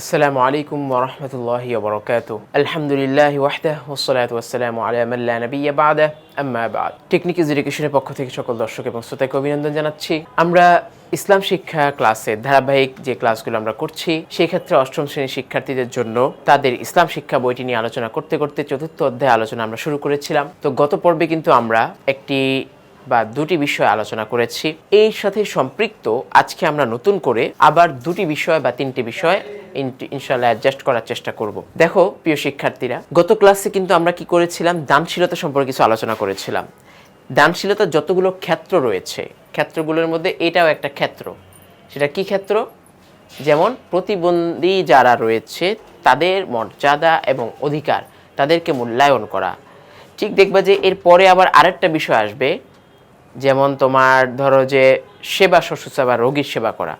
আসসালামু আলাইকুম وحده والصلاة والسلام على من لا نبي بعده أما بعد تكنيك টেকনিক এডুকেশনের পক্ষ থেকে সকল দর্শক এবং শ্রোতাকে অভিনন্দন জানাচ্ছি। আমরা ইসলাম শিক্ষা ক্লাসে ধারাবাহিক যে ক্লাসগুলো আমরা করছি, সেই ক্ষেত্রে অষ্টম শ্রেণির শিক্ষার্থীদের জন্য তাদের ইসলাম শিক্ষা বইটি নিয়ে আলোচনা করতে করতে চতুর্থ অধ্যায়ে আলোচনা আমরা শুরু করেছিলাম। তো গত পর্বে কিন্তু আমরা একটি বা দুটি বিষয় আলোচনা করেছি। এই সাথে সম্পৃক্ত, আজকে আমরা নতুন করে আবার দুটি বিষয় বা তিনটি বিষয় ইন- ইনশাল্লাহ অ্যাডজাস্ট করার চেষ্টা করব। দেখো, প্রিয় শিক্ষার্থীরা, গত ক্লাসে কিন্তু আমরা কি করেছিলাম? দানশীলতা সম্পর্কে কিছু আলোচনা করেছিলাম। দানশীলতার যতগুলো ক্ষেত্র রয়েছে, ক্ষেত্রগুলোর মধ্যে এটাও একটা ক্ষেত্র। সেটা কি ক্ষেত্র? যেমন, প্রতিবন্ধী যারা রয়েছে, তাদের মর্যাদা এবং অধিকার, তাদেরকে মূল্যায়ন করা। ঠিক দেখবা যে এর পরে আবার আরেকটা বিষয় আসবে যেমন তোমার ধরো যে সেবা শুশ্রূষা বা রোগীর সেবা করা,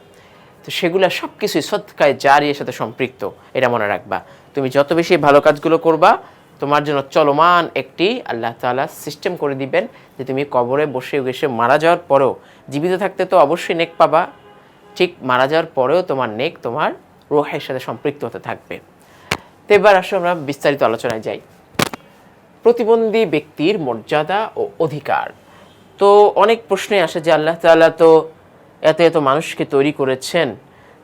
তো সেগুলো সব কিছুই সৎকায় জারিয়ের সাথে সম্পৃক্ত, এটা মনে রাখবা। তুমি যত বেশি ভালো কাজগুলো করবা, তোমার জন্য চলমান একটি আল্লাহ তালা সিস্টেম করে দিবেন যে তুমি কবরে বসে বসে মারা যাওয়ার পরেও জীবিত থাকতে তো অবশ্যই নেক পাবা, ঠিক মারা যাওয়ার পরেও তোমার নেক তোমার রোহের সাথে সম্পৃক্ত হতে থাকবে। তো এবার আসো আমরা বিস্তারিত আলোচনায় যাই। প্রতিবন্ধী ব্যক্তির মর্যাদা ও অধিকার। তো অনেক প্রশ্নে আসে যে আল্লাহ তাআলা তো এত এত মানুষকে তৈরি করেছেন,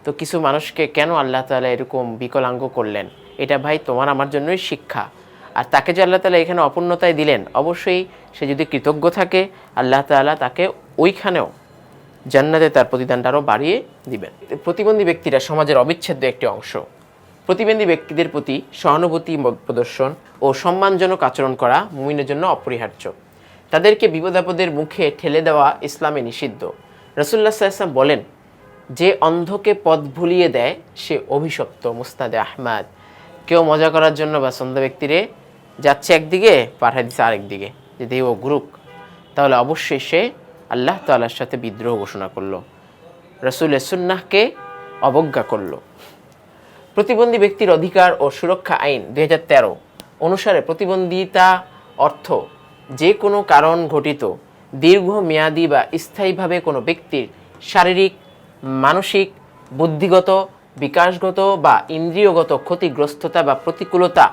তো কিছু মানুষকে কেন আল্লাহ তালা এরকম বিকলাঙ্গ করলেন? এটা ভাই তোমার আমার জন্যই শিক্ষা। আর তাকে যে আল্লাহ তাআলা এখানে অপূর্ণতায় দিলেন, অবশ্যই সে যদি কৃতজ্ঞ থাকে, আল্লাহ তাআলা তাকে ওইখানেও জান্নাতে তার প্রতিদানটা আরও বাড়িয়ে দিবেন। প্রতিবন্ধী ব্যক্তিরা সমাজের অবিচ্ছেদ্য একটি অংশ। প্রতিবন্ধী ব্যক্তিদের প্রতি সহানুভূতি প্রদর্শন ও সম্মানজনক আচরণ করা মুমিনের জন্য অপরিহার্য। তাদেরকে বিপদাপদের মুখে ঠেলে দেওয়া ইসলামে নিষিদ্ধ। রসুল্লা সাল্লাম বলেন, যে অন্ধকে পথ ভুলিয়ে দেয়, সে অভিশপ্ত মুস্তাদে আহমাদ। কেউ মজা করার জন্য বা সন্ধ্য ব্যক্তিরে যাচ্ছে একদিকে পাঠাই দিচ্ছে আরেকদিকে যদি ও গ্রুপ তাহলে অবশ্যই সে আল্লাহ তাল্লার সাথে বিদ্রোহ ঘোষণা করল রসুল সুন্নাহকে অবজ্ঞা করল। প্রতিবন্ধী ব্যক্তির অধিকার ও সুরক্ষা আইন দু হাজার তেরো অনুসারে প্রতিবন্ধিতা অর্থ যে কোনো কারণ ঘটিত দীর্ঘমেয়াদী বা স্থায়ীভাবে কোনো ব্যক্তির শারীরিক, মানসিক, বুদ্ধিগত, বিকাশগত বা ইন্দ্রিয়গত ক্ষতিগ্রস্ততা বা প্রতিকূলতা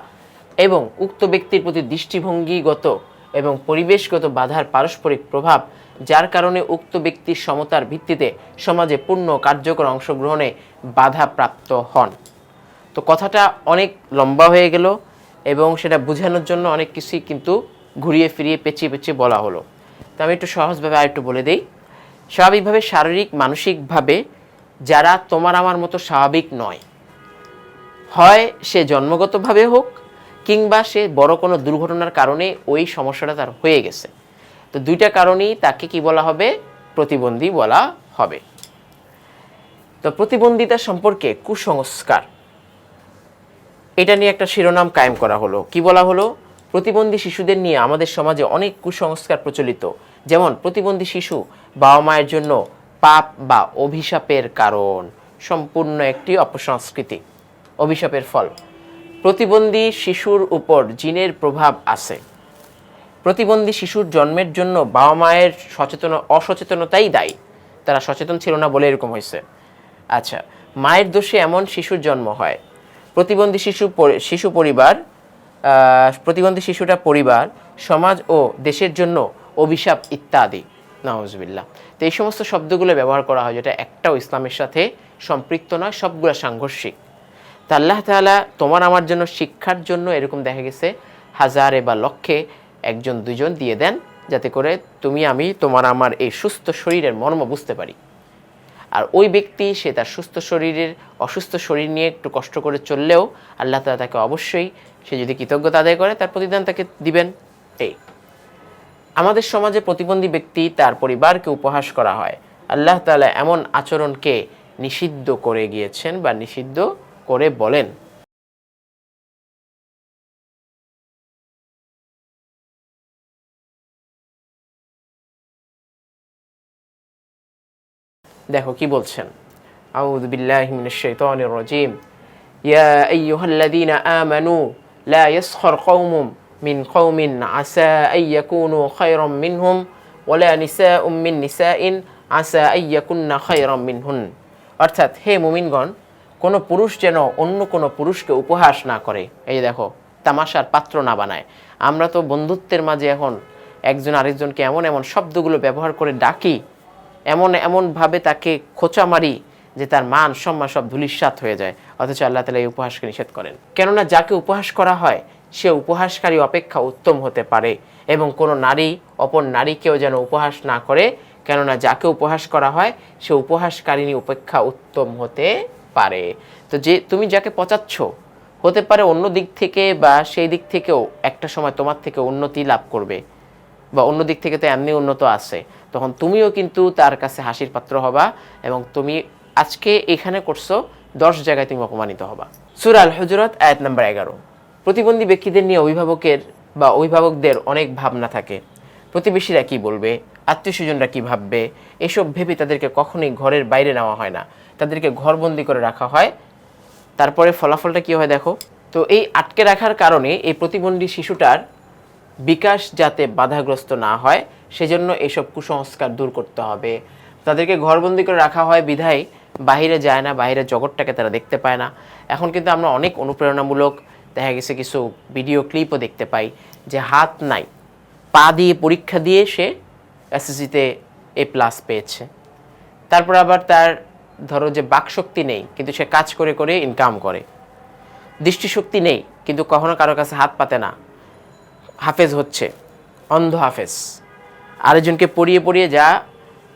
এবং উক্ত ব্যক্তির প্রতি দৃষ্টিভঙ্গিগত এবং পরিবেশগত বাধার পারস্পরিক প্রভাব, যার কারণে উক্ত ব্যক্তির সমতার ভিত্তিতে সমাজে পূর্ণ কার্যকর অংশগ্রহণে বাধা প্রাপ্ত হন। তো কথাটা অনেক লম্বা হয়ে গেল এবং সেটা বোঝানোর জন্য অনেক কিছুই কিন্তু ঘুরিয়ে ফিরিয়ে পেঁচিয়ে পেঁচিয়ে বলা হলো। তো আমি একটু সহজভাবে আরেকটু বলে দিই। স্বাভাবিকভাবে শারীরিক, মানসিকভাবে যারা তোমার আমার মতো স্বাভাবিক নয়, হয় সে জন্মগতভাবে হোক কিংবা সে বড় কোনো দুর্ঘটনার কারণে ওই সমস্যাটা তার হয়ে গেছে। তো দুইটা কারণেই তাকে কি বলা হবে? প্রতিবন্ধী বলা হবে। তো প্রতিবন্ধিতা সম্পর্কে কুসংস্কার। এটা নিয়ে একটা শিরোনাম কায়েম করা হলো। কি বলা হলো? প্রতিবন্ধী শিশুদের নিয়ে আমাদের সমাজে অনেক কুসংস্কার প্রচলিত। যেমন, প্রতিবন্ধী শিশু বাবা মায়ের জন্য পাপ বা অভিশাপের কারণ। সম্পূর্ণ একটি অপসংস্কৃতি, অভিশাপের ফল। প্রতিবন্ধী শিশুর উপর জিনের প্রভাব আছে। প্রতিবন্ধী শিশুর জন্মের জন্য বাবা মায়ের সচেতন, অসচেতনতাই দায়ী। তারা সচেতন ছিল না বলে এরকম হয়েছে। আচ্ছা মায়ের দোষে এমন শিশুর জন্ম হয়। প্রতিবন্ধী শিশু শিশু পরিবার প্রতিবন্ধী শিশুটা পরিবার, সমাজ ও দেশের জন্য অভিশাপ ইত্যাদি। নওয়াজবিল্লাহ তো এই সমস্ত শব্দগুলো ব্যবহার করা হয়, যেটা একটাও ইসলামের সাথে সম্পৃক্ত নয়, সবগুলো সাংঘর্ষিক। তা আল্লাহ তাআলা তোমার আমার জন্য শিক্ষার জন্য এরকম দেখা গেছে, হাজারে বা লক্ষে একজন, দুজন দিয়ে দেন, যাতে করে তুমি, আমি, তোমার, আমার এই সুস্থ শরীরের মর্ম বুঝতে পারি। আর ওই ব্যক্তি, সে তার সুস্থ শরীরের, অসুস্থ শরীর নিয়ে একটু কষ্ট করে চললেও আল্লাহ তালা তাকে অবশ্যই, সে যদি কৃতজ্ঞতা আদায় করে, তার প্রতিদান তাকে দিবেন। এই। আমাদের সমাজে প্রতিবন্ধী ব্যক্তি, তার পরিবারকে উপহাস করা হয়। আল্লাহ তালা এমন আচরণকে নিষিদ্ধ করে গিয়েছেন বা নিষিদ্ধ করে বলেন। দেখো কি বলছেন? আউযু বিল্লাহি মিনাশ শাইতানির রাজিম। ইয়া আইয়ুহাল্লাযীনা আমানু লা ইয়াসখার কওমুম মিন কওমিন আসা আন ইয়াকুনু খায়রাম মিনহুম ওয়ালা নিসাউম মিন নিসাইন আসা আন ইয়াকুন্না খায়রাম মিনহুন। অর্থাৎ হে মুমিনগণ, কোনো পুরুষ যেন অন্য কোনো পুরুষকে উপহাস না করে। এই দেখো, তামাশার পাত্র না বানায়। আমরা তো বন্ধুত্বের মাঝে এখন একজন আরেকজনকে এমন এমন শব্দগুলো ব্যবহার করে ডাকি এমন এমনভাবে তাকে খোঁচা মারি যে তার মান, সম্মান সব ধুলিস্বাত হয়ে যায়। অথচ আল্লাহ তালা এই উপহাসকে নিষেধ করেন। কেননা যাকে উপহাস করা হয়, সে উপহাসকারী অপেক্ষা উত্তম হতে পারে এবং কোনো নারী, অপর নারীকেও যেন উপহাস না করে। কেননা যাকে উপহাস করা হয়, সে উপহাসকারিণী উপেক্ষা উত্তম হতে পারে। তো যে, তুমি যাকে পচাচ্ছ, হতে পারে অন্য দিক থেকে বা সেই দিক থেকেও একটা সময় তোমার থেকে উন্নতি লাভ করবে। বা অন্য দিক থেকে তো এমনি উন্নত আছে, তখন তুমিও কিন্তু তার কাছে হাসির পাত্র হবা এবং তুমি আজকে এখানে করছ, দশ জায়গায় তুমি অপমানিত হবা। সুর আল হজরত আয়াত নাম্বার এগারো। প্রতিবন্ধী ব্যক্তিদের নিয়ে অভিভাবকের বা অভিভাবকদের অনেক ভাবনা থাকে। প্রতিবেশীরা কি বলবে? আত্মীয় স্বজনরা কী ভাববে? এসব ভেবে তাদেরকে কখনোই ঘরের বাইরে নেওয়া হয় না। তাদেরকে ঘরবন্দি করে রাখা হয়। তারপরে ফলাফলটা কী হয় দেখো? তো এই আটকে রাখার কারণে এই প্রতিবন্ধী শিশুটার বিকাশ যাতে বাধাগ্রস্ত না হয়, সেজন্য এসব কুসংস্কার দূর করতে হবে। তাদেরকে ঘরবন্দি করে রাখা হয়, বিধায় বাইরে যায় না বাইরের জগৎটাকে তারা দেখতে পায় না। এখন কিন্তু আমরা অনেক অনুপ্রেরণামূলক, দেখা গেছে কিছু ভিডিও ক্লিপও দেখতে পাই যে হাত নাই, পা দিয়ে পরীক্ষা দিয়ে সে এসএসসিতে এ প্লাস পেয়েছে। তারপর আবার তার ধরো যে বাকশক্তি নেই, কিন্তু সে কাজ করে করে ইনকাম করে। দৃষ্টিশক্তি নেই, কিন্তু কখনো কারও কাছে হাত পাতে না। হাফেজ হচ্ছে, অন্ধ হাফেজ। আরেকজনকে পড়িয়ে পড়িয়ে যা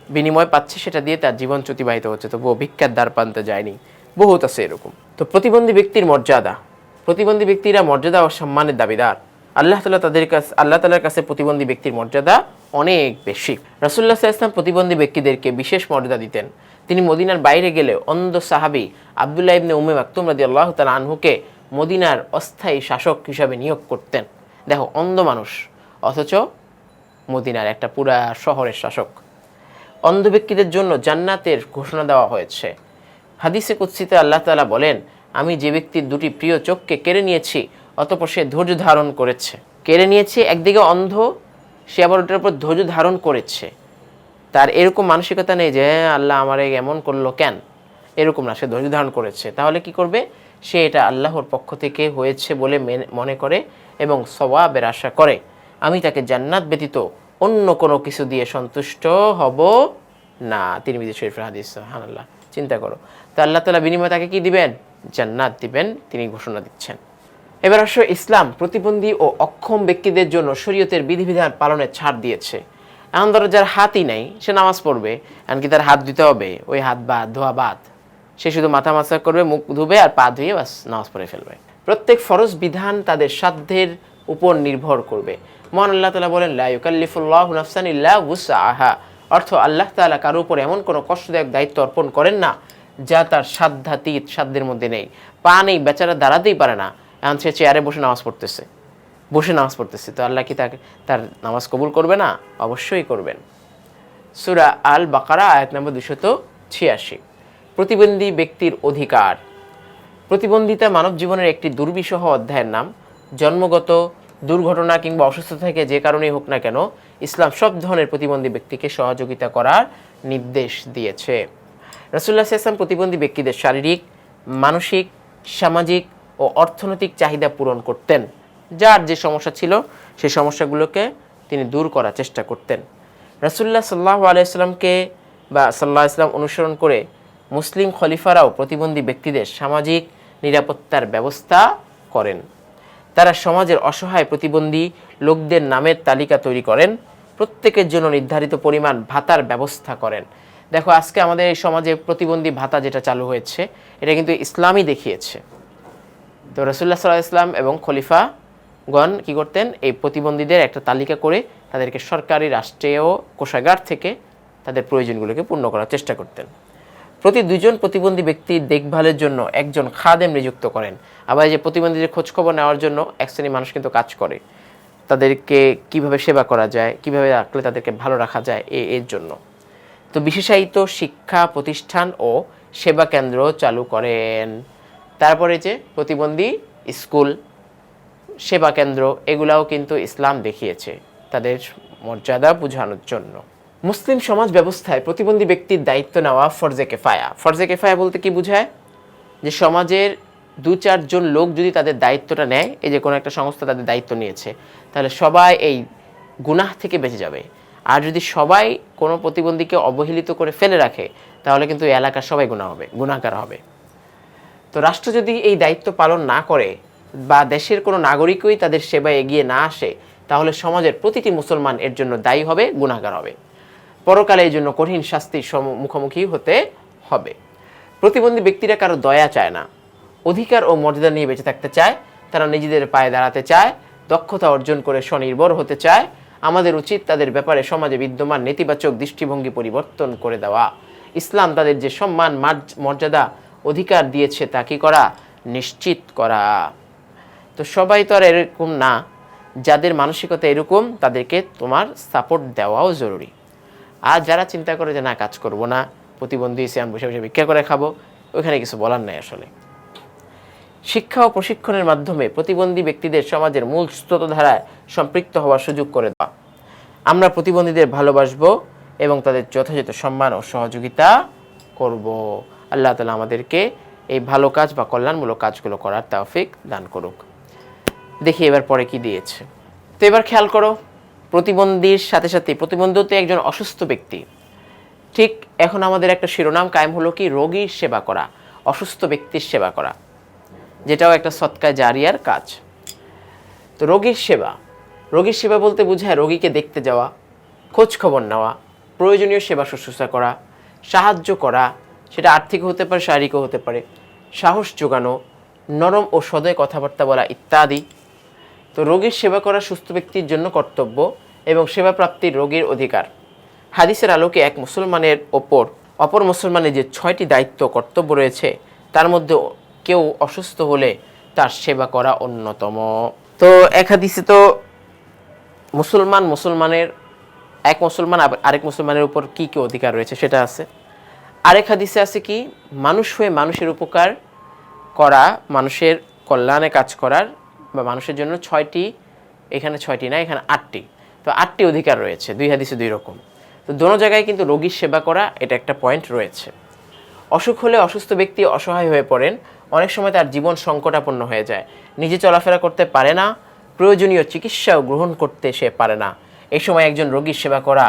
বিনিময় পাচ্ছে, সেটা দিয়ে তার জীবন অতিবাহিত হচ্ছে। তবুও ভিক্ষার দ্বার প্রান্তে যায়নি। বহুত আছে এরকম। তো প্রতিবন্ধী ব্যক্তির মর্যাদা। প্রতিবন্ধী ব্যক্তিরা মর্যাদা ও সম্মানের দাবিদার। আল্লাহ তালা তাদের কাছে, আল্লাহ তালার কাছে প্রতিবন্ধী ব্যক্তির মর্যাদা অনেক বেশি। রাসুল্লাহ ইসলাম প্রতিবন্ধী ব্যক্তিদেরকে বিশেষ মর্যাদা দিতেন। তিনি মদিনার বাইরে গেলে অন্ধ সাহাবি আবদুল্লাহ ইবনে উমে মাকতুম রাদি আল্লাহ তালা আনহুকে মদিনার অস্থায়ী শাসক হিসাবে নিয়োগ করতেন। দেখো অন্ধ মানুষ অথচ মদিনার একটা পুরা শহরের শাসক। অন্ধ ব্যক্তিদের জন্য জান্নাতের ঘোষণা দেওয়া হয়েছে। হাদিসে কুৎসিতে আল্লাহ তালা বলেন আমি যে ব্যক্তির দুটি প্রিয় চোখকে কেড়ে নিয়েছি অতপর সে ধৈর্য ধারণ করেছে। কেড়ে নিয়েছে একদিকে অন্ধ সে আবার ওটার উপর ধৈর্য ধারণ করেছে। তার এরকম মানসিকতা নেই যে "হ্যাঁ, আল্লাহ আমারে এমন করল কেন? এরকম না, সে ধৈর্য ধারণ করেছে। তাহলে কি করবে? সে এটা আল্লাহর পক্ষ থেকে হয়েছে বলে মেনে- করে এবং সওয়াবের আশা করে। আমি তাকে জান্নাত ব্যতীত অন্য কোনো কিছু দিয়ে সন্তুষ্ট হব না। তিনি বিদেশ শরীফের হাদিস হানাল্লাহ চিন্তা করো। তো আল্লাহ তালা বিনিময়ে তাকে কি দিবেন? জান্নাত দিবেন, তিনি ঘোষণা দিচ্ছেন। এবার আসো, ইসলাম প্রতিবন্ধী ও অক্ষম ব্যক্তিদের জন্য শরীয়তের বিধিবিধান পালনের ছাড় দিয়েছে। এমন ধরো যার হাতই নাই, সে নামাজ পড়বে, এমনকি তার হাত দিতে হবে, ওই হাত বাদ ধোয়া বাদ। সে শুধু মাথা মাথা করবে, মুখ ধুবে আর পা ধুয়ে বাস নামাজ পড়ে ফেলবে। প্রত্যেক ফরজ বিধান তাদের সাধ্যের উপর নির্ভর করবে। মহান আল্লাহ তালা বলেন, লা ইউকাল্লিফুল্লাহ নাফসান আহা অর্থ, আল্লাহ তাআলা কারও উপর এমন কোনো কষ্টদায়ক দায়িত্ব অর্পণ করেন না, যা তার সাধ্যাতীত সাধ্যের মধ্যে নেই। পা নেই, বেচারা দাঁড়াতেই পারে না। এখন সে চেয়ারে বসে নামাজ পড়তেছে। বসে নামাজ পড়তেছে। তো আল্লাহ কি তাকে, তার নামাজ কবুল করবে না? অবশ্যই করবেন। সুরা আল বাকারা আয়াত নম্বর দুশত ছিয়াশি। প্রতিবন্ধী ব্যক্তির অধিকার। প্রতিবন্ধিতা মানব জীবনের একটি দুর্বিষহ অধ্যায়ের নাম, জন্মগত দুর্ঘটনা কিংবা অসুস্থতা থেকে যে কারণেই হোক না কেন, ইসলাম সব ধরনের প্রতিবন্ধী ব্যক্তিকে সহযোগিতা করার নির্দেশ দিয়েছে। রসুল্লাহ ইসলাম প্রতিবন্ধী ব্যক্তিদের শারীরিক, মানসিক, সামাজিক ও অর্থনৈতিক চাহিদা পূরণ করতেন। যার যে সমস্যা ছিল সেই সমস্যাগুলোকে তিনি দূর করার চেষ্টা করতেন। রাসুল্লাহ সাল্লাহ আলাইসলামকে বা সাল্লাহ ইসলাম অনুসরণ করে মুসলিম খলিফারাও প্রতিবন্ধী ব্যক্তিদের সামাজিক নিরাপত্তার ব্যবস্থা করেন। তারা সমাজের অসহায় প্রতিবন্ধী লোকদের নামের তালিকা তৈরি করেন, প্রত্যেকের জন্য নির্ধারিত পরিমাণ ভাতার ব্যবস্থা করেন। দেখো, আজকে আমাদের এই সমাজে প্রতিবন্ধী ভাতা যেটা চালু হয়েছে, এটা কিন্তু ইসলামই দেখিয়েছে। তো রসুল্লাহ সাল্লাহ ইসলাম এবং খলিফা গণ কি করতেন? এই প্রতিবন্ধীদের একটা তালিকা করে তাদেরকে সরকারি, রাষ্ট্রীয় কোষাগার থেকে তাদের প্রয়োজনগুলোকে পূর্ণ করার চেষ্টা করতেন। প্রতি দুজন প্রতিবন্ধী ব্যক্তির দেখভালের জন্য একজন খাদেম নিযুক্ত করেন। আবার এই যে প্রতিবন্ধীদের খোঁজখবর নেওয়ার জন্য এক শ্রেণির মানুষ কিন্তু কাজ করে। তাদেরকে কীভাবে সেবা করা যায়, কীভাবে রাখলে তাদেরকে ভালো রাখা যায়, এ, এর জন্য। তো বিশেষায়িত শিক্ষা প্রতিষ্ঠান ও সেবা কেন্দ্র চালু করেন। তারপরে যে প্রতিবন্ধী স্কুল, সেবা কেন্দ্র, এগুলাও কিন্তু ইসলাম দেখিয়েছে তাদের মর্যাদা বোঝানোর জন্য। মুসলিম সমাজ ব্যবস্থায় প্রতিবন্ধী ব্যক্তির দায়িত্ব নেওয়া ফরজে কেফায়া। ফরজে কেফায়া বলতে কি বোঝায়? যে সমাজের দু চারজন লোক যদি তাদের দায়িত্বটা নেয়, এই যে কোনো একটা সংস্থা তাদের দায়িত্ব নিয়েছে, তাহলে সবাই এই গুনাহ থেকে বেঁচে যাবে। আর যদি সবাই কোনো প্রতিবন্ধীকে অবহেলিত করে ফেলে রাখে, তাহলে কিন্তু এই এলাকার সবাই গুণা হবে গুণাকার হবে। তো রাষ্ট্র যদি এই দায়িত্ব পালন না করে বা দেশের কোনো নাগরিকই তাদের সেবায় এগিয়ে না আসে, তাহলে সমাজের প্রতিটি মুসলমান এর জন্য দায়ী হবে গুণাগার হবে। পরকালে এই জন্য কঠিন শাস্তির মুখোমুখি হতে হবে। প্রতিবন্ধী ব্যক্তিরা কারও দয়া চায় না। অধিকার ও মর্যাদা নিয়ে বেঁচে থাকতে চায়, তারা নিজেদের পায়ে দাঁড়াতে চায়, দক্ষতা অর্জন করে স্বনির্ভর হতে চায়। আমাদের উচিত তাদের ব্যাপারে সমাজে বিদ্যমান নেতিবাচক দৃষ্টিভঙ্গি পরিবর্তন করে দেওয়া। ইসলাম তাদের যে সম্মান মর্যাদা, অধিকার দিয়েছে তা কি করা? নিশ্চিত করা। তো সবাই তো আর এরকম না। যাদের মানসিকতা এরকম, তাদেরকে তোমার সাপোর্ট দেওয়াও জরুরি। আর যারা চিন্তা করে যে না, কাজ করব না, প্রতিবন্ধী হিসেবে আমি বসে বসে ভিক্ষা করে খাব ওইখানে কিছু বলার নাই আসলে। শিক্ষা ও প্রশিক্ষণের মাধ্যমে প্রতিবন্ধী ব্যক্তিদের সমাজের মূল স্রোতধারায় সম্পৃক্ত হওয়ার সুযোগ করে দেওয়া। আমরা প্রতিবন্ধীদের ভালোবাসবো এবং তাদের যথাযথ সম্মান ও সহযোগিতা করব। আল্লাহ তালা আমাদেরকে এই ভালো কাজ বা কল্যাণমূলক কাজগুলো করার তৌফিক দান করুক। দেখি এবার পরে কি দিয়েছে। তো এবার খেয়াল করো প্রতিবন্ধীর সাথে সাথে প্রতিবন্ধী তো একজন অসুস্থ ব্যক্তি, ঠিক এখন আমাদের একটা শিরোনাম কায়েম হলো কি? রোগীর সেবা করা, অসুস্থ ব্যক্তির সেবা করা, যেটাও একটা সৎকার জারিয়ার কাজ। তো রোগীর সেবা রোগীর সেবা বলতে বোঝায় রোগীকে দেখতে যাওয়া, খোঁজ খবর নেওয়া, প্রয়োজনীয় সেবা শুশ্রূষা করা, সাহায্য করা, সেটা আর্থিক হতে পারে, শারীরিকও হতে পারে, সাহস যোগানো, নরম ও সদয় কথাবার্তা বলা ইত্যাদি। তো রোগীর সেবা করা সুস্থ ব্যক্তির জন্য কর্তব্য এবং সেবা প্রাপ্তির রোগীর অধিকার। হাদিসের আলোকে এক মুসলমানের ওপর অপর মুসলমানের যে ছয়টি দায়িত্ব কর্তব্য রয়েছে, তার মধ্যে কেউ অসুস্থ হলে তার সেবা করা অন্যতম। তো এক হাদিসে তো মুসলমান মুসলমানের, এক মুসলমান আরেক মুসলমানের উপর কি কি অধিকার রয়েছে সেটা আছে। আরেক হাদিসে আছে কি, মানুষ হয়ে মানুষের উপকার করা, মানুষের কল্যাণে কাজ করার বা মানুষের জন্য ছয়টি, এখানে ছয়টি না, এখানে আটটি। তো আটটি অধিকার রয়েছে, দুই হাদিসে দুই রকম। তো দোনো জায়গায় কিন্তু রোগীর সেবা করা, এটা একটা পয়েন্ট রয়েছে। অসুখ হলে অসুস্থ ব্যক্তি অসহায় হয়ে পড়েন, অনেক সময় তার জীবন সংকটাপন্ন হয়ে যায়। নিজে চলাফেরা করতে পারে না, প্রয়োজনীয় চিকিৎসাও গ্রহণ করতে সে পারে না। এই সময় একজন রোগীর সেবা করা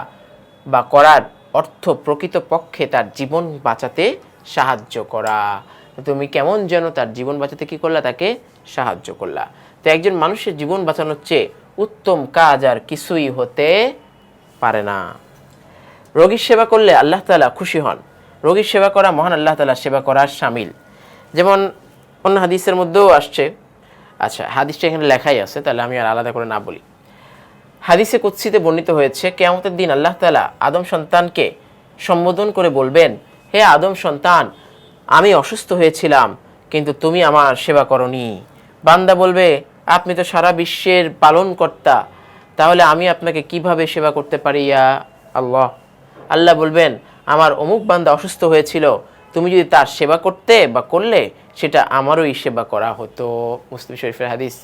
বা করার অর্থ প্রকৃত পক্ষে তার জীবন বাঁচাতে সাহায্য করা। তুমি কেমন যেন তার জীবন বাঁচাতে কি করলা, তাকে সাহায্য করলা। তো একজন মানুষের জীবন বাঁচানোর চেয়ে উত্তম কাজ আর কিছুই হতে পারে না। রোগীর সেবা করলে আল্লাহ তালা খুশি হন। রোগীর সেবা করা মহান আল্লাহ তালা সেবা করার সামিল। যেমন অন্য হাদিসের মধ্যেও আসছে। আচ্ছা হাদিসটা এখানে লেখাই আছে, তাহলে আমি আর আলাদা করে না বলি। হাদিসে কুৎসিতে বর্ণিত হয়েছে, কেয়ামতের দিন আল্লাহ তাআলা আদম সন্তানকে সম্বোধন করে বলবেন, হে আদম সন্তান, আমি অসুস্থ হয়েছিলাম, কিন্তু তুমি আমার সেবা করনি। বান্দা বলবে আপনি তো সারা বিশ্বের পালনকর্তা, তাহলে আমি আপনাকে কীভাবে সেবা করতে পারি ইয়া আল্লাহ? আল্লাহ বলবেন, আমার অমুক বান্দা অসুস্থ হয়েছিল, তুমি যদি তার সেবা করতে বা করলে, সেটা আমারই সেবা করা হতো। মুসলিম শরীফের হাদিস।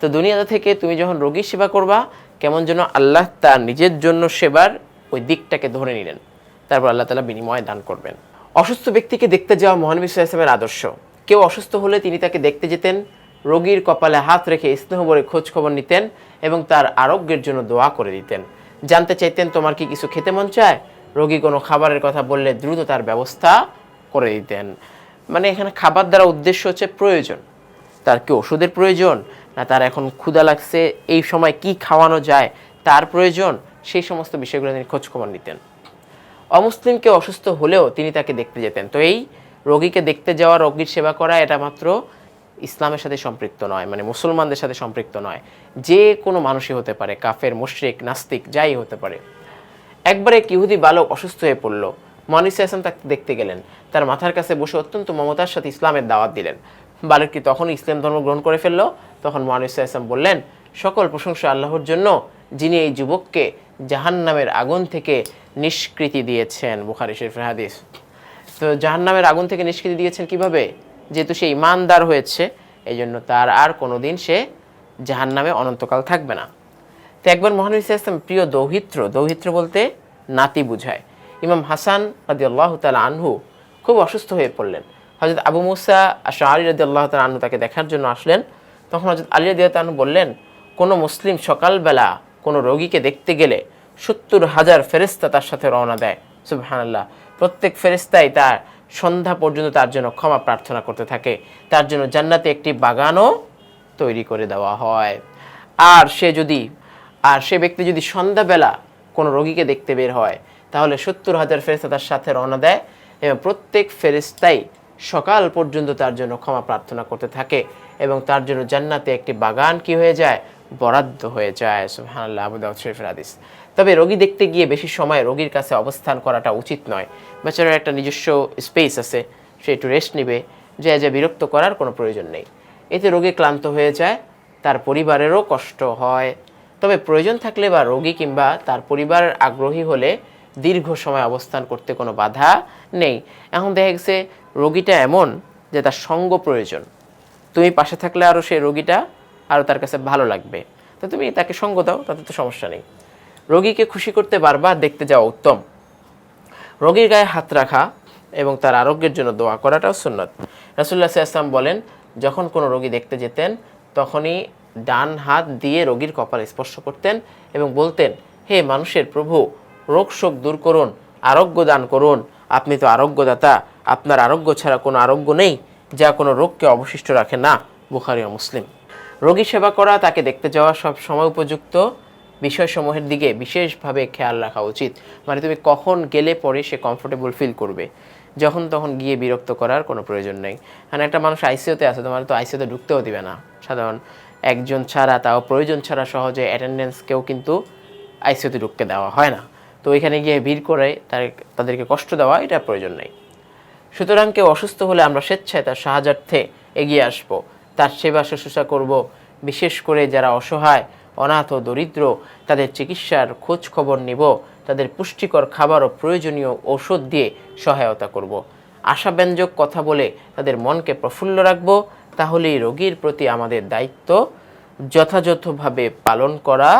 তো দুনিয়াতে থেকে তুমি যখন রোগীর সেবা করবা, কেমন যেন আল্লাহ তার নিজের জন্য সেবার ওই দিকটাকে ধরে নিলেন। তারপর আল্লাহ তালা বিনিময় দান করবেন। অসুস্থ ব্যক্তিকে দেখতে যাওয়া মহানবী ইসলামের আদর্শ। কেউ অসুস্থ হলে তিনি তাকে দেখতে যেতেন রোগীর কপালে হাত রেখে স্নেহ ভরে খোঁজ খবর নিতেন এবং তার আরোগ্যের জন্য দোয়া করে দিতেন। জানতে চাইতেন, তোমার কি কিছু খেতে মন চায়? রোগী কোনো খাবারের কথা বললে দ্রুত তার ব্যবস্থা করে দিতেন। মানে এখানে খাবার দ্বারা উদ্দেশ্য হচ্ছে প্রয়োজন। তার কি ওষুধের প্রয়োজন? না তার এখন ক্ষুধা লাগছে? এই সময় কি খাওয়ানো যায়? তার প্রয়োজন? সেই সমস্ত বিষয়গুলো তিনি খোঁজখবর নিতেন। অমুসলিমকে অসুস্থ হলেও তিনি তাকে দেখতে যেতেন। তো এই রোগীকে দেখতে যাওয়া, রোগীর সেবা করা, এটা মাত্র ইসলামের সাথে সম্পৃক্ত নয় মানে মুসলমানদের সাথে সম্পৃক্ত নয়। যে কোনো মানুষই হতে পারে, কাফের, মুশরিক, নাস্তিক, যাই হতে পারে। একবার এক ইহুদি বালক অসুস্থ হয়ে পড়ল। মহানিস হাসান তাকে দেখতে গেলেন। তার মাথার কাছে বসে অত্যন্ত মমতার সাথে ইসলামের দাওয়াত দিলেন। বালকটি তখন ইসলাম ধর্ম গ্রহণ করে ফেলল? তখন মহানিস হাসান বললেন, সকল প্রশংসা আল্লাহর জন্য, যিনি এই যুবককে জাহান্নামের আগুন থেকে নিষ্কৃতি দিয়েছেন। বুখারি শরীফের হাদিস। তো জাহান্নামের আগুন থেকে নিষ্কৃতি দিয়েছেন কীভাবে? যেহেতু সে ইমানদার হয়েছে এই জন্য তার আর কোনোদিন সে জাহান্নামে অনন্তকাল থাকবে না। তো একবার মহানবী ইসলাম প্রিয় দৌহিত্র দৌহিত্র বলতে নাতি বুঝায়। ইমাম হাসান আদি আল্লাহ তালা আনহু খুব অসুস্থ হয়ে পড়লেন। হজরত আবু মুসা আশারি রাদি আল্লাহ তালু তাকে দেখার জন্য আসলেন। তখন হজরত আলী রাদি তালু বললেন, কোনো মুসলিম সকালবেলা কোনো রোগীকে দেখতে গেলে সত্তর হাজার ফেরিস্তা তার সাথে রওনা দেয়। সুবহানাল্লাহ। প্রত্যেক ফেরিস্তাই তার সন্ধ্যা পর্যন্ত তার জন্য ক্ষমা প্রার্থনা করতে থাকে। তার জন্য জান্নাতে একটি বাগানও তৈরি করে দেওয়া হয়। আর সে যদি, আর সে ব্যক্তি যদি সন্ধ্যাবেলা কোনো রোগীকে দেখতে বের হয়, তাহলে সত্তর হাজার ফেরিস্তা তার সাথে রওনা দেয় এবং প্রত্যেক ফেরিস্তাই সকাল পর্যন্ত তার জন্য ক্ষমা প্রার্থনা করতে থাকে এবং তার জন্য জান্নাতে একটি বাগান কি হয়ে যায়? বরাদ্দ হয়ে যায়, সুবহানাল্লাহ, আবু দাউদ শরীফের হাদিস। তবে রোগী দেখতে গিয়ে বেশি সময় রোগীর কাছে অবস্থান করাটা উচিত নয়। বেচারার একটা নিজস্ব স্পেস আছে, সে একটু রেস্ট নেবে, যে যে বিরক্ত করার কোনো প্রয়োজন নেই। এতে রোগী ক্লান্ত হয়ে যায়, তার পরিবারেরও কষ্ট হয়। তবে প্রয়োজন থাকলে বা রোগী কিংবা তার পরিবারের আগ্রহী হলে দীর্ঘ সময় অবস্থান করতে কোনো বাধা নেই। এখন দেখা গেছে, রোগীটা এমন যে তার সঙ্গ প্রয়োজন। তুমি পাশে থাকলে আরও সেই রোগীটা আরও তার কাছে ভালো লাগবে। তো তুমি তাকে সঙ্গ দাও, তাতে তো সমস্যা নেই। রোগীকে খুশি করতে বারবার দেখতে যাওয়া উত্তম। রোগীর গায়ে হাত রাখা এবং তার আরোগ্যের জন্য দোয়া করাটাও সুন্নত। রাসুল্লাহ আসলাম বলেন, যখন কোনো রোগী দেখতে যেতেন, তখনই ডান হাত দিয়ে রোগীর কপাল স্পর্শ করতেন এবং বলতেন, হে মানুষের প্রভু, রোগ শোক দূর করুন, আরোগ্য দান করুন। আপনি তো আরোগ্যদাতা, আপনার আরোগ্য ছাড়া কোনো আরোগ্য নেই, যা কোনো রোগকে অবশিষ্ট রাখে না বুখারি ও মুসলিম। রোগী সেবা করা, তাকে দেখতে যাওয়া সব সময় উপযুক্ত। বিষয়সমূহের দিকে বিশেষভাবে খেয়াল রাখা উচিত। মানে তুমি কখন গেলে পরে সে কমফোর্টেবল ফিল করবে। যখন তখন গিয়ে বিরক্ত করার কোনো প্রয়োজন নেই। মানে একটা মানুষ আইসিওতে আছে, তোমার তো আইসিওতে ঢুকতেও দিবে না। সাধারণ একজন ছাড়া, তাও প্রয়োজন ছাড়া সহজে অ্যাটেন্ডেন্সকেও কিন্তু আইসিওতে ঢুকতে দেওয়া হয় না। তো ওইখানে গিয়ে ভিড় করে তার, তাদেরকে কষ্ট দেওয়া, এটা প্রয়োজন নেই। সুতরাং কেউ অসুস্থ হলে আমরা স্বেচ্ছায় তার সাহায্যার্থে এগিয়ে আসব। তার সেবা শুশ্রূষা করব। বিশেষ করে যারা অসহায়, অনাথ ও দরিদ্র, তাদের চিকিৎসার খোঁজ খবর নিব। তাদের পুষ্টিকর খাবার ও প্রয়োজনীয় ঔষধ দিয়ে সহায়তা করব। আশাব্যঞ্জক কথা বলে তাদের মনকে প্রফুল্ল রাখব। তাহলেই রোগীর প্রতি আমাদের দায়িত্ব যথাযথভাবে পালন করা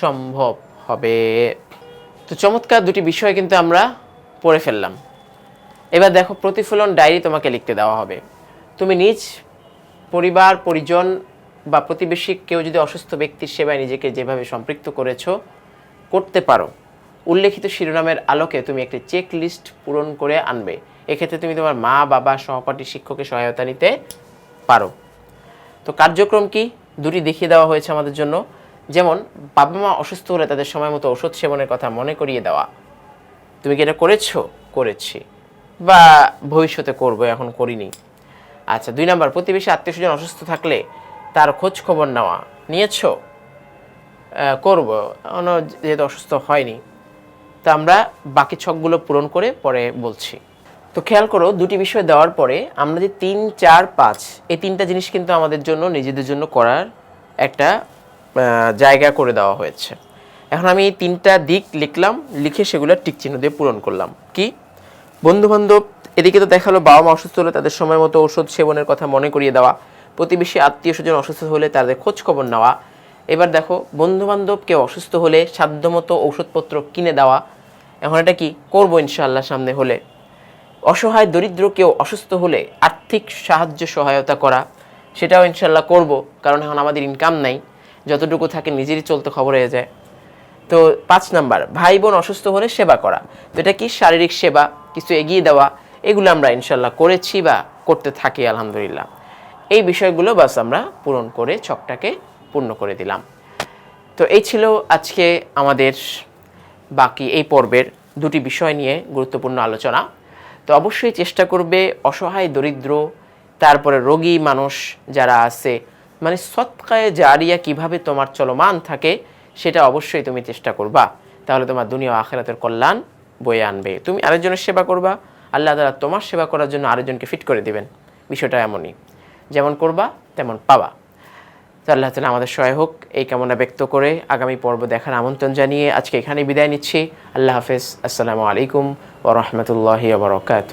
সম্ভব হবে। তো চমৎকার দুটি বিষয় কিন্তু আমরা পড়ে ফেললাম। এবার দেখো প্রতিফলন ডায়েরি তোমাকে লিখতে দেওয়া হবে। তুমি নিজ পরিবার, পরিজন বা প্রতিবেশী কেউ যদি অসুস্থ ব্যক্তির সেবায় নিজেকে যেভাবে সম্পৃক্ত করেছ, করতে পারো। উল্লেখিত শিরোনামের আলোকে তুমি একটি চেক লিস্ট পূরণ করে আনবে। এক্ষেত্রে তুমি তোমার মা, বাবা, সহপাঠী, শিক্ষকের সহায়তা নিতে পারো। তো কার্যক্রম কি? দুটি দেখিয়ে দেওয়া হয়েছে আমাদের জন্য। যেমন, বাবা মা অসুস্থ হলে তাদের সময় মতো ওষুধ সেবনের কথা মনে করিয়ে দেওয়া। তুমি কি এটা করেছ? করেছি। বা ভবিষ্যতে করব, এখন করিনি। আচ্ছা দুই নাম্বার, প্রতিবেশী আত্মীয় স্বজন অসুস্থ থাকলে তার খোঁজ খবর নেওয়া। নিয়েছো? করব। এখনও যেহেতু অসুস্থ হয়নি। তা আমরা বাকি ছকগুলো পূরণ করে পরে বলছি। তো খেয়াল করো, দুটি বিষয় দেওয়ার পরে আমরা যে তিন, চার, পাঁচ, এই তিনটা জিনিস কিন্তু আমাদের জন্য, নিজেদের জন্য করার একটা জায়গা করে দেওয়া হয়েছে। এখন আমি এই তিনটা দিক লিখলাম, লিখে সেগুলো টিক চিহ্ন দিয়ে পূরণ করলাম। কি? বন্ধু বান্ধব এদিকে তো দেখাল বাবা মা অসুস্থ হলে তাদের সময় মতো ওষুধ সেবনের কথা মনে করিয়ে দেওয়া। প্রতিবেশী আত্মীয় স্বজন অসুস্থ হলে তাদের খোঁজ খবর নেওয়া। এবার দেখো বন্ধু বান্ধব কেউ অসুস্থ হলে সাধ্যমতো ঔষধপত্র কিনে দেওয়া। এখন এটা কি করব ইনশাআল্লাহ সামনে হলে? অসহায়, দরিদ্র কেউ অসুস্থ হলে আর্থিক সাহায্য সহায়তা করা। সেটাও ইনশাল্লাহ করব, কারণ এখন আমাদের ইনকাম নাই। যতটুকু থাকে নিজেরই চলতে খবর হয়ে যায়। তো পাঁচ নাম্বার, ভাই বোন অসুস্থ হলে সেবা করা। তো এটা কি শারীরিক সেবা, কিছু এগিয়ে দেওয়া? এগুলো আমরা ইনশাল্লাহ করেছি বা করতে থাকি, আলহামদুলিল্লাহ। এই বিষয়গুলো বাস আমরা পূরণ করে ছকটাকে পূর্ণ করে দিলাম। তো এই ছিল আজকে আমাদের বাকি এই পর্বের দুটি বিষয় নিয়ে গুরুত্বপূর্ণ আলোচনা। তো অবশ্যই চেষ্টা করবে অসহায়, দরিদ্র, তারপরে রোগী মানুষ যারা আছে মানে সৎকায়ে জারিয়া কীভাবে তোমার চলমান থাকে, সেটা অবশ্যই তুমি চেষ্টা করবা। তাহলে তোমার দুনিয়া আখেরাতের কল্যাণ বয়ে আনবে। তুমি আরেকজনের সেবা করবা আল্লাহ তালা তোমার সেবা করার জন্য আরেকজনকে ফিট করে দিবেন। বিষয়টা এমনই। যেমন করবা, তেমন পাবা। তো আল্লাহ তালা আমাদের সহায় হোক, এই কামনা ব্যক্ত করে আগামী পর্ব দেখার আমন্ত্রণ জানিয়ে আজকে এখানে বিদায় নিচ্ছি। আল্লাহ হাফেজ। আসসালামু আলাইকুম ও রহমতুল্লাহি আবরকাত